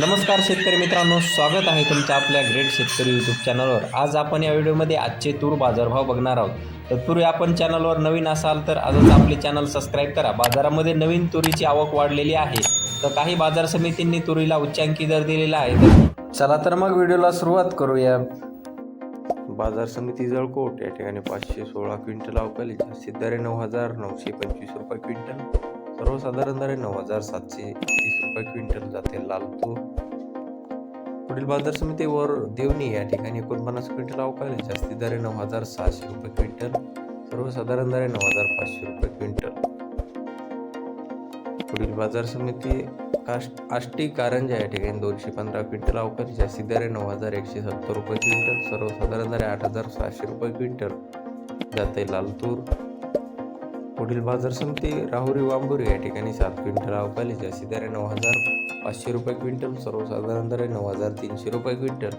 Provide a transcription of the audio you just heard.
नमस्कार शेतकरी मित्रांनो स्वागत आहे तुमचं आपल्या ग्रेट शेतकरी यूट्यूब चॅनलवर आज आपण या व्हिडिओमध्ये आजचे तूर बाजारभाव बघणार आहोत. तत्पूर्वी आपण चॅनलवर नवीन असाल तर आजच आपले चॅनल सबस्क्राईब करा. बाजारामध्ये नवीन तुरीची आवक वाढलेली आहे. तर काही बाजार समितींनी तुरीला उच्चांकी दर दिलेला आहे. तर चला तर मग व्हिडिओला सुरुवात करूया. बाजार समिती जळकोट या ठिकाणी पाचशे सोळा क्विंटल अवकाली जास्तीत दरे नऊ हजार नऊशे पंचवीस रुपये क्विंटल. सर्वसाधारण दरे नऊ हजार सातशे तीस रुपये क्विंटल जाते लाल तूर. पुढील बाजार समितीवर देवणी या ठिकाणी एकोणपन्नास क्विंटल अवकाली जास्ती दरे नऊ हजार सहाशे रुपये क्विंटल सर्वसाधारण दरे नऊ हजार पाचशे रुपये क्विंटल. पुढील बाजार समिती काष्ट आष्टी कारंजा या ठिकाणी दोनशे पंधरा क्विंटल अवकाली जास्ती दरे नऊ हजार एकशे सत्तर रुपये क्विंटल सर्वसाधारण दरे आठ हजार सहाशे रुपये क्विंटल जाते लाल तूर. पुढील बाजार समिती राहुरी वांबुरी या ठिकाणी सात क्विंटल अवकाली जास्तीत नऊ हजार पाचशे रुपये क्विंटल सर्वसाधारण दर नऊ हजार तीनशे रुपये क्विंटल.